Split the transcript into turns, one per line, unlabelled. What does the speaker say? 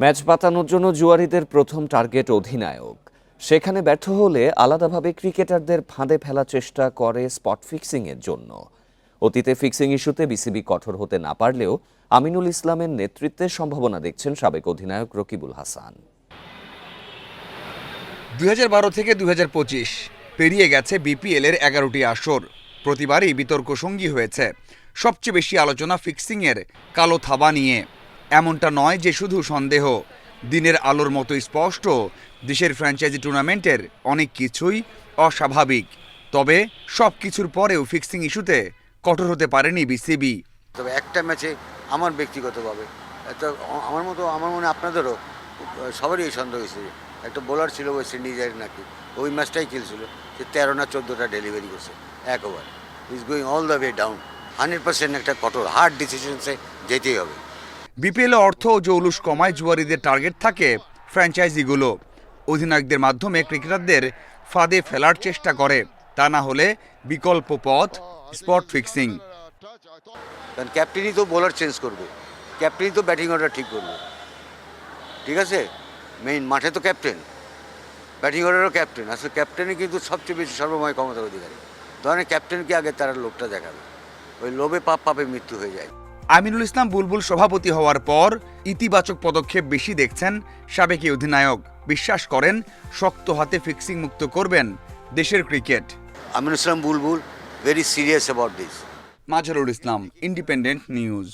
Match বাঁচানোর জন্য জুয়ারিদের প্রথম টার্গেট অধিনায়ক। সেখানে ব্যর্থ হলে আলাদাভাবে ক্রিকেটারদের ফাঁদে ফেলার চেষ্টা করে স্পট ফিক্সিংয়ের জন্য। অতীতে ফিক্সিং ইস্যুতে বিসিবি কঠোর হতে না পারলেও আমিনুল ইসলামের নেতৃত্বে সম্ভাবনা দেখছেন সাবেক অধিনায়ক রকিবুল হাসান।
দুই হাজার বারো থেকে দুই হাজার পঁচিশ পেরিয়ে গেছে বিপিএল এর এগারোটি আসর। প্রতিবারই বিতর্ক সঙ্গী হয়েছে। সবচেয়ে বেশি আলোচনা ফিক্সিংয়ের কালো থাবা নিয়ে। এমনটা নয় যে শুধু সন্দেহ। দিনের আলোর মতো স্পষ্ট, দেশের ফ্র্যাঞ্চাইজি টুর্নামেন্টের অনেক কিছুই অস্বাভাবিক। তবে সব কিছুর পরেও ফিক্সিং ইস্যুতে কঠোর হতে পারেনি বিসিবি
তবে একটা ম্যাচে আমার ব্যক্তিগতভাবে আমার মতো, আমার মনে আপনাদেরও, সবারই এই সন্দেহ হয়েছে একটা বোলার ছিল ওয়েস্ট ইন্ডিজের নাকি, ওই ম্যাচটাই খেলছিল, সে তেরো না চোদ্দোটা ডেলিভারি করছে, এক over is going all the way down hundred percent একটা কঠোর হার্ড ডিসিশনসে যেতেই হবে।
বিপিএল অর্থ ও জৌলুস কমায় জুয়ারিদের টার্গেট থাকে ফ্র্যাঞ্চাইজিগুলো। অধিনায়কদের মাধ্যমে ক্রিকেটারদের ফাঁদে ফেলার চেষ্টা করে। তা না হলে বিকল্প পথ স্পট ফিক্সিং।
কারণ ক্যাপ্টেনই তো বোলার চেঞ্জ করবে। ক্যাপ্টেনই তো ব্যাটিং অর্ডার ঠিক করবে। ঠিক আছে? মেইন মাঠে তো ক্যাপ্টেন ব্যাটিং অর্ডারও ক্যাপ্টেন আসলে ক্যাপ্টেনই কিন্তু সবচেয়ে বেশি সর্বময় ক্ষমতার অধিকারী। ধরেন ক্যাপ্টেনকে আগে তারা লোভটা দেখাবে। ওই লোভে পাপ পাপে মৃত্যু হয়ে যায়।
আমিনুল ইসলাম বুলবুল সভাপতি হওয়ার পর ইতিবাচক পদক্ষেপ বেশি দেখছেন সাবেক অধিনায়ক। বিশ্বাস করেন শক্ত হাতে ফিক্সিং মুক্ত করবেন দেশের cricket.
Aminul Islam Bulbul very serious about this
Mazharul Islam independent news